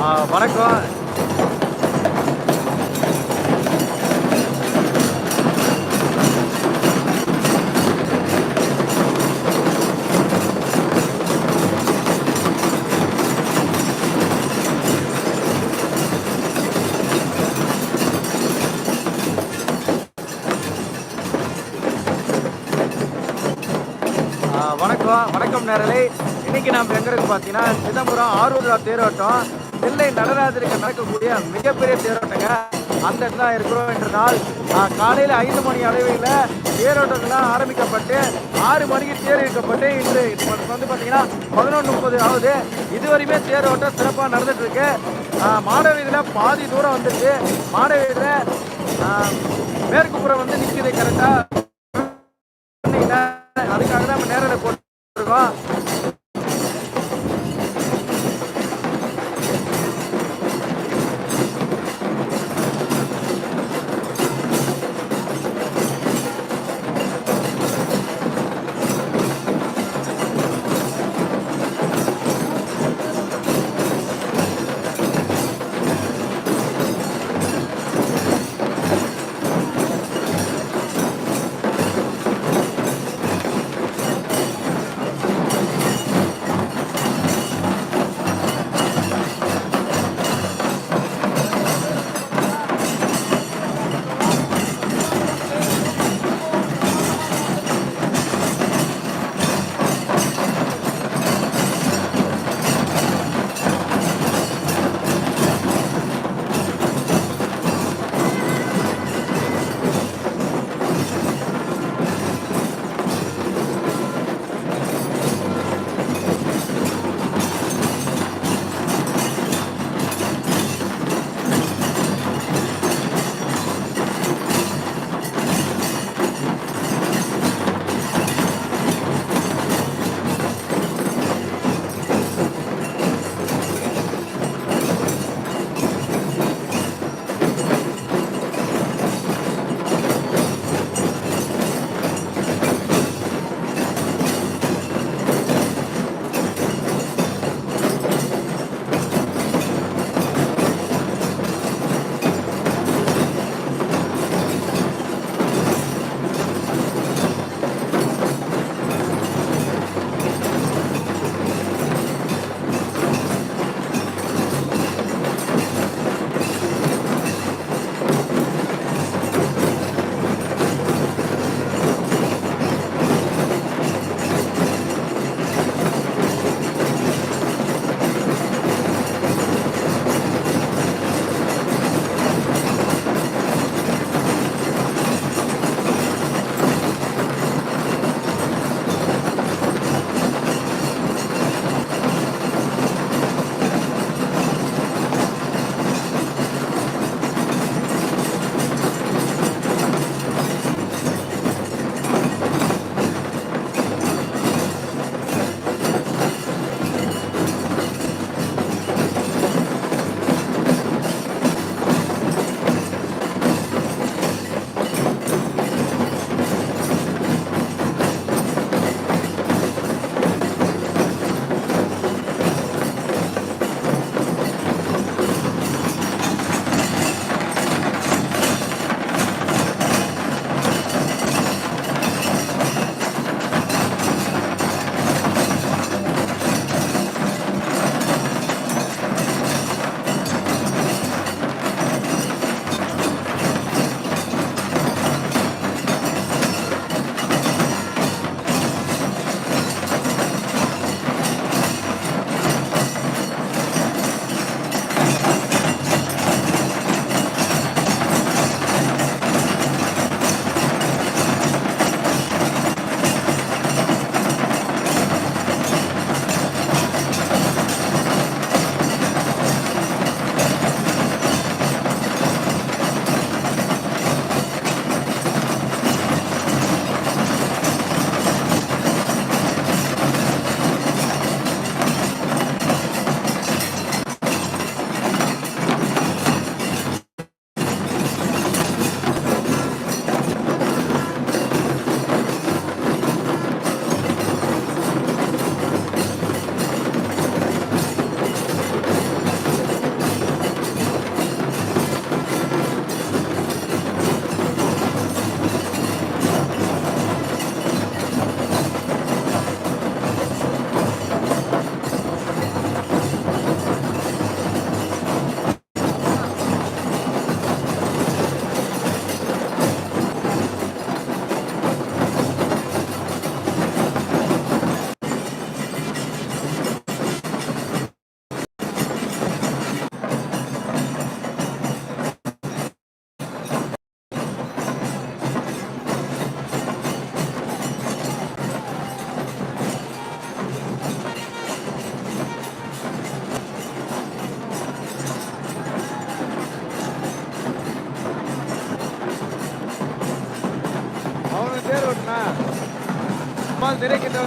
ஆ, வணக்கம். வணக்கம். வணக்கம் நேரலை. இன்னைக்கு நாம் எங்க இருக்கு பார்த்தீங்கன்னா சிதம்பரம் ஆரூர் தேரோட்டம். நெல்லை நடராஜருக்கு நடக்கக்கூடிய மிகப்பெரிய தேரோட்டங்க. அந்த இடத்துல இருக்கிறோம் என்ற நாள். காலையில் ஐந்து மணி அளவில் தேரோட்டங்கள்லாம் ஆரம்பிக்கப்பட்டு ஆறு மணிக்கு தேர் இழுக்கப்பட்டு இன்று இப்போ வந்து பார்த்தீங்கன்னா பதினொன்று முப்பது ஆகுது. இதுவரையுமே தேரோட்டம் சிறப்பாக நடந்துட்டு இருக்கு ஆ, பாதி தூரம் வந்துருக்கு மாட மேற்குப்புறம் மேற்கு புறம் வந்து நிற்குது கரெக்டாக அதுக்காக தான் நம்ம நேரில் போட்டுருக்கோம்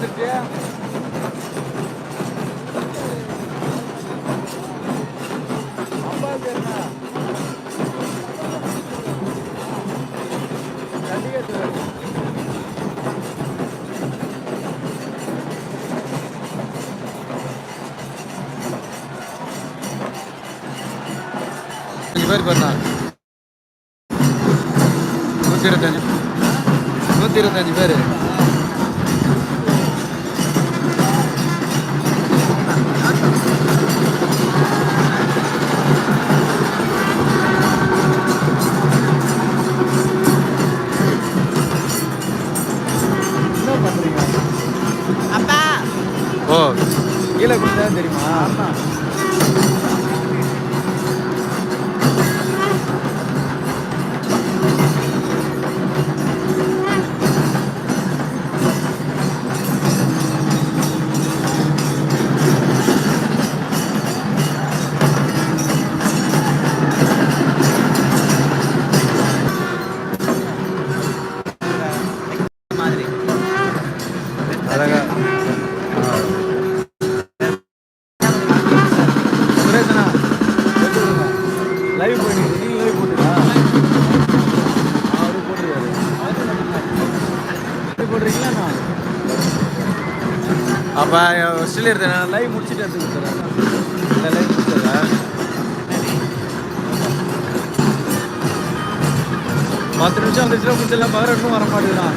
வந்துருச்சு அம்பா பேருண்ணா சண்டிகேஸ்வரர். பேர் பண்ணா நூற்றி இருபத்தஞ்சு. நூற்றி இருபத்தஞ்சு பேர். கீழே கொடுத்தா தெரியுமா? லைவ் பண்ணி நீங்க லைவ் போட்டுங்களா அவரு போட்டுருக்காரு லைவ் போடுறீங்களா அப்போ சொல்லியிருந்தேன் லைவ் முடிச்சுட்டு எடுத்து கொடுத்துறேன். இல்லை லைவ் முடிச்சிடுறேன் பத்து நிமிஷம் வந்துச்சுன்னா முடிச்சிடலாம். பதினெட்டும் வர மாட்டேங்கிறான்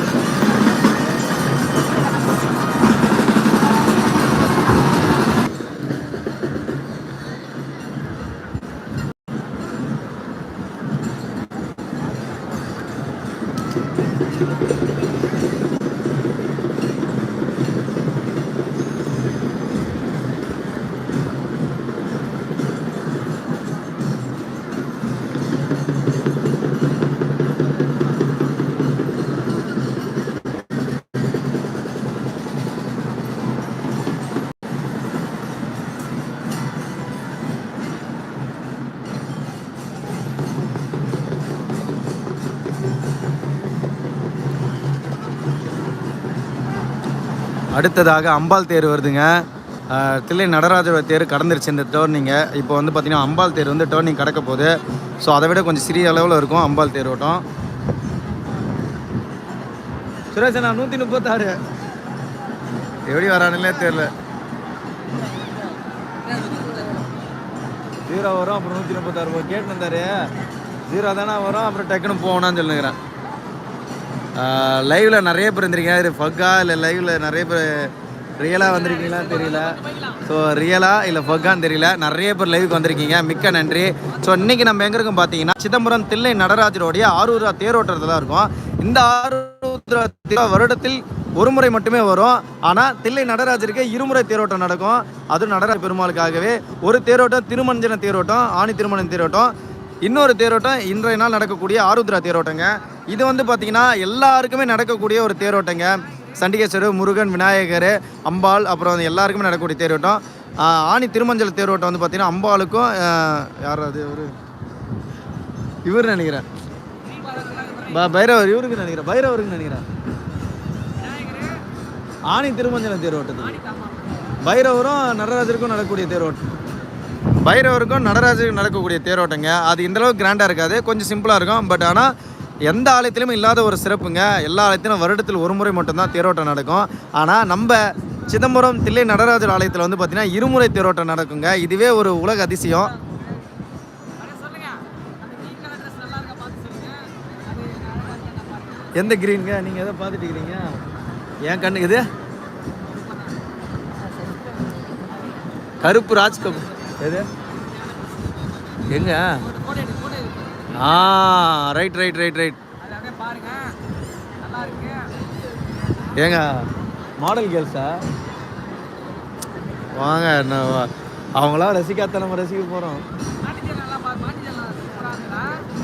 அடுத்ததாக அம்பாள் தேர் வருதுங்க. தில்லை நடராஜர் தேர் கடந்துருச்சு இந்த டேர்னிங்க இப்போ வந்து பார்த்தீங்கன்னா அம்பாள் தேர் வந்து டேர்னிங் கிடக்க போகுது. ஸோ அதை விட கொஞ்சம் சிறிய அளவில் இருக்கும் அம்பாள் தேர் ஓட்டம். சுரேஷ் நான் நூற்றி முப்பத்தாறு. எப்படி வரானுங்களே தெரில ஜீரோ வரும் அப்புறம் நூற்றி முப்பத்தாறு ரூபாய் கேட்டு வந்தாரு ஜீரோ தானே வரும் அப்புறம் டக்குன்னு போகணும்னு சொல்லுங்கிறேன். லைவில் நிறைய பேர் இருந்திருக்கீங்க இது ஃபக்கா இல்லை லைவில் நிறைய பேர் ரியலாக வந்திருக்கீங்களா? தெரியல. ஸோ ரியலா இல்லை ஃபக்கான்னு தெரியல. நிறைய பேர் லைவுக்கு வந்திருக்கீங்க. மிக்க நன்றி. ஸோ இன்னைக்கு நம்ம எங்கே இருக்கும் பார்த்தீங்கன்னா சிதம்பரம் தில்லை நடராஜருடைய ஆரூரா தேரோட்டத்தில் தான் இருக்கும். இந்த ஆரூரா வருடத்தில் ஒரு முறை மட்டுமே வரும். ஆனால் தில்லை நடராஜருக்கு இருமுறை தேரோட்டம் நடக்கும். அதுவும் நடராஜ பெருமாளுக்காகவே. ஒரு தேரோட்டம் திருமஞ்சன தேரோட்டம் ஆணி திருமணம் தேரோட்டம். இன்னொரு தேரோட்டம் இன்றைய நாள் நடக்கக்கூடிய ஆருத்ரா தேரோட்டங்க. இது வந்து பார்த்தீங்கன்னா எல்லாருக்குமே நடக்கக்கூடிய ஒரு தேரோட்டங்க. சண்டிகேஸ்வரர் முருகன் விநாயகர் அம்பாள் அப்புறம் வந்து எல்லாருக்குமே நடக்கக்கூடிய தேரோட்டம். ஆணி திருமஞ்சல் தேரோட்டம் வந்து பார்த்தீங்கன்னா அம்பாளுக்கும் ஆஹ் யார் அது ஒரு இவர் நினைக்கிறேன். ப- பைரவர் இவருக்கு நினைக்கிறேன். பைரவருக்கு நினைக்கிறேன். ஆணி திருமஞ்சலம் தேரோட்டத்துக்கு. பைரவரும் நடராஜருக்கும் நடக்கக்கூடிய தேரோட்டம் பைரவருக்கும் நடராஜருக்கும் நடக்கக்கூடிய தேரோட்டங்க. அது இந்தளவுக்கு கிராண்டாக இருக்காது. கொஞ்சம் சிம்பிளாக இருக்கும். பட் ஆனால் எந்த ஆலயத்திலும் இல்லாத ஒரு சிறப்புங்க. எல்லா ஆலயத்திலும் வருடத்தில் ஒரு முறை மட்டும்தான் தேரோட்டம் நடக்கும். ஆனால் நம்ம சிதம்பரம் தில்லை நடராஜர் ஆலயத்தில் வந்து பார்த்திங்கன்னா இருமுறை தேரோட்டம் நடக்குங்க. இதுவே ஒரு உலக அதிசயம். எந்த கிரீனுங்க நீங்கள் எதை பார்த்துட்டு இருக்கிறீங்க? என் கண்ணு இது? கருப்பு ராஜ்கபூர் எது? எங்க? ஆ ரைட் ரைட் ரைட் ரைட் ஏங்க மாடல் கேர்ள்ஸா வாங்க என்ன அவங்களாம் ரசிக்காத நம்ம ரசிக்க போகிறோம்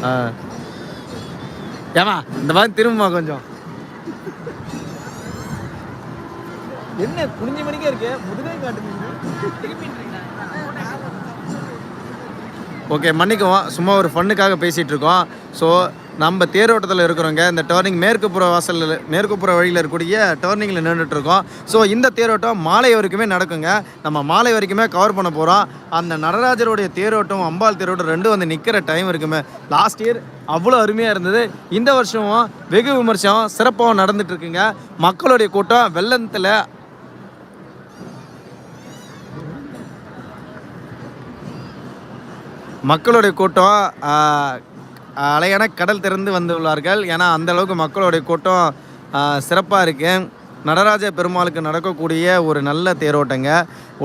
ஆ. ஏமா இந்த மாதிரி திரும்புமா கொஞ்சம். என்ன குனிஞ்ச மணிக்கே இருக்கு? முதுகை காட்டுறீங்க ஓகே மன்னிக்குவோம். சும்மா ஒரு ஃபன்னுக்காக பேசிகிட்டு இருக்கோம் ஸோ நம்ம தேரோட்டத்தில் இருக்கிறவங்க இந்த டேர்னிங் மேற்குப்புற வாசலில் மேற்குப்புற வழியில் இருக்கக்கூடிய டேர்னிங்கில் நின்றுட்டு இருக்கோம் ஸோ இந்த தேரோட்டம் மாலை வரைக்குமே நடக்குங்க. நம்ம மாலை வரைக்குமே கவர் பண்ண போகிறோம் அந்த நடராஜருடைய தேரோட்டம் அம்பாள் தேரோட்டம் ரெண்டும் வந்து நிற்கிற டைம் இருக்குமே லாஸ்ட் இயர் அவ்வளோ அருமையாக இருந்தது. இந்த வருஷமும் வெகு விமர்சனம் சிறப்பாகவும் நடந்துட்டு இருக்குங்க மக்களுடைய கூட்டம் வெள்ளத்தில் மக்களுடைய கூட்டம் அலையான கடல் திறந்து வந்துள்ளார்கள். ஏன்னா அந்த அளவுக்கு மக்களுடைய கூட்டம் சிறப்பாக இருக்குது நடராஜ பெருமாளுக்கு நடக்கக்கூடிய ஒரு நல்ல தேரோட்டங்க.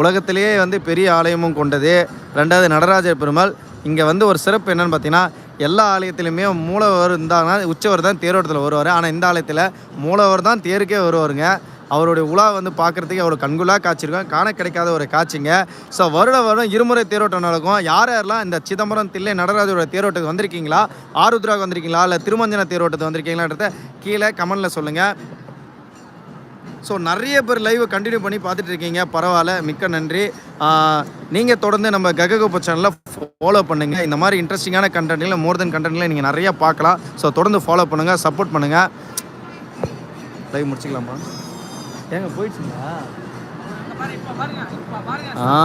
உலகத்திலேயே வந்து பெரிய ஆலயமும் கொண்டது. ரெண்டாவது நடராஜ பெருமாள். இங்கே வந்து ஒரு சிறப்பு என்னென்னு பார்த்தீங்கன்னா எல்லா ஆலயத்திலுமே மூலவர் இருந்தாங்கன்னா உச்சவர் தான் தேரோட்டத்தில் வருவார். ஆனால் இந்த ஆலயத்தில் மூலவர் தான் தேருக்கே வருவாருங்க. அவருடைய உலா வந்து பார்க்குறதுக்கு அவர் கண்குள்ளா காட்சிருக்கும் காண கிடைக்காத ஒரு காட்சிங்க. ஸோ வருட வருடம் இருமுறை தேரோட்டம் நடக்கும். யார் யாரெல்லாம் இந்த சிதம்பரம் தில்லை நடராஜரோட தேரோட்டத்துக்கு வந்திருக்கீங்களா? ஆருத்ராவுக்கு வந்திருக்கீங்களா? இல்லை திருமஞ்சன தேரோட்டத்துக்கு வந்திருக்கீங்களான்றத கீழே கமெண்டில் சொல்லுங்கள் ஸோ நிறைய பேர் லைவ் கண்டினியூ பண்ணி பார்த்துட்டு இருக்கீங்க. பரவாயில்ல. மிக்க நன்றி. நீங்கள் தொடர்ந்து நம்ம கககோப்ப சேனலில் ஃபாலோ பண்ணுங்கள் இந்த மாதிரி இன்ட்ரெஸ்டிங்கான கண்டென்ட்டில் மோர் தென் கண்டென்ட்டில் நீங்கள் நிறைய பார்க்கலாம். ஸோ தொடர்ந்து ஃபாலோ பண்ணுங்கள் சப்போர்ட் பண்ணுங்கள் லைவ் முடிச்சுக்கலாமா? ஏங்க போயிடுச்சுங்களா? ஆ.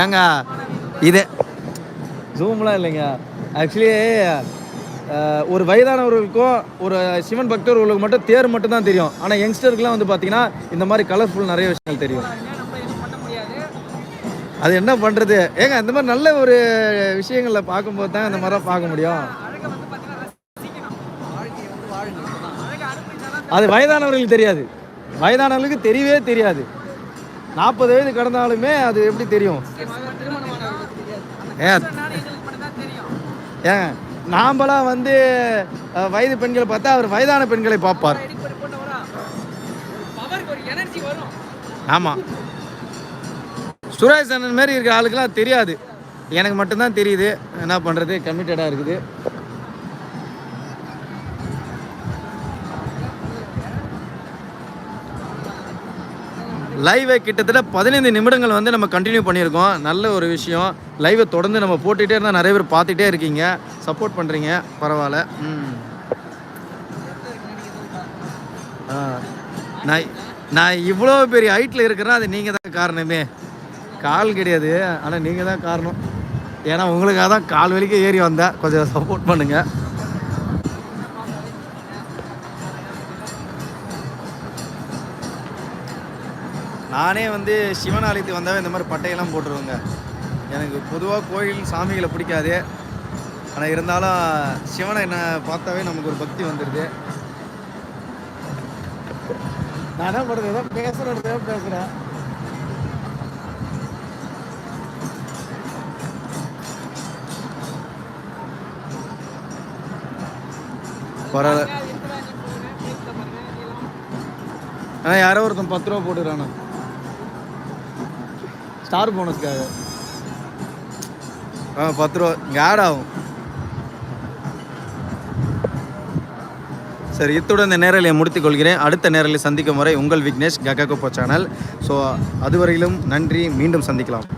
ஏங்க இது ஜூம்லாம் இல்லைங்க. ஆக்சுவலி ஒரு வயதானவர்களுக்கும் ஒரு சிவன் பக்தர்களுக்கு மட்டும் தேர் மட்டும் தான் தெரியும். ஆனால் யங்ஸ்டருக்குலாம் வந்து பார்த்தீங்கன்னா இந்த மாதிரி கலர்ஃபுல் நிறைய விஷயங்கள் தெரியும். அது என்ன பண்ணுறது ஏங்க இந்த மாதிரி நல்ல ஒரு விஷயங்களை பார்க்கும்போது தான் இந்த மாதிரிலாம் பார்க்க முடியும். அது வயதானவர்களுக்கு தெரியாது. வயதானவர்களுக்கு தெரியவே தெரியாது. நாற்பது வயது கடந்தாலுமே அது எப்படி தெரியும்? ஏன்? நாம்பலாம் நாம்பளாம் வந்து வயது பெண்களை பார்த்தா அவர் வயதான பெண்களை பார்ப்பார். ஆமாம் சுரேஷ் அண்ணன் மாதிரி இருக்கிற ஆளுக்கெல்லாம் தெரியாது. எனக்கு மட்டும்தான் தெரியுது. என்ன பண்ணுறது கமிட்டடாக இருக்குது. லைவை கிட்டத்தட்ட பதினைந்து நிமிடங்கள் வந்து நம்ம கண்டினியூ பண்ணியிருக்கோம். நல்ல ஒரு விஷயம். லைவை தொடர்ந்து நம்ம போட்டுகிட்டே இருந்தால் நிறைய பேர் பார்த்துட்டே இருக்கீங்க. சப்போர்ட் பண்ணுறீங்க பரவாயில்ல. ம். ஆ. நான் நான் இவ்வளோ பெரிய ஹைட்டில் இருக்கிறேன்னா அது நீங்கள் தான் காரணமே. கால் கிடையாது. ஆனால் நீங்கள் தான் காரணம். ஏன்னா உங்களுக்காக தான் கால் வலிக்க ஏறி வந்தேன். கொஞ்சம் சப்போர்ட் பண்ணுங்கள் நானே வந்து சிவன் ஆலயத்துக்கு வந்தாவே இந்த மாதிரி பட்டையெல்லாம் போட்டுருவேங்க. எனக்கு பொதுவாக கோயில் சாமிகளை பிடிக்காது. ஆனால் இருந்தாலும் சிவனை என்ன பார்த்தாவே நமக்கு ஒரு பக்தி வந்துடுது நான் என்ன பண்ணுறது? ஏதோ பேசுறது பேசுகிறேன் பரவாயில்ல. ஆ யாரோ ஒருத்தன் பத்து ரூபா போட்டுக்கிறானா. ஸ்டார் போனஸ்க்காக. ஆ பத்து ரூபா. இங்கே ஆட் ஆகும். சரி இத்துடன் இந்த நேரலையை முடித்துக் கொள்கிறேன். அடுத்த நேரலை சந்திக்கும் வரை உங்கள் விக்னேஷ் கககோப்போ சேனல் ஸோ அதுவரையிலும் நன்றி. மீண்டும் சந்திக்கலாம்.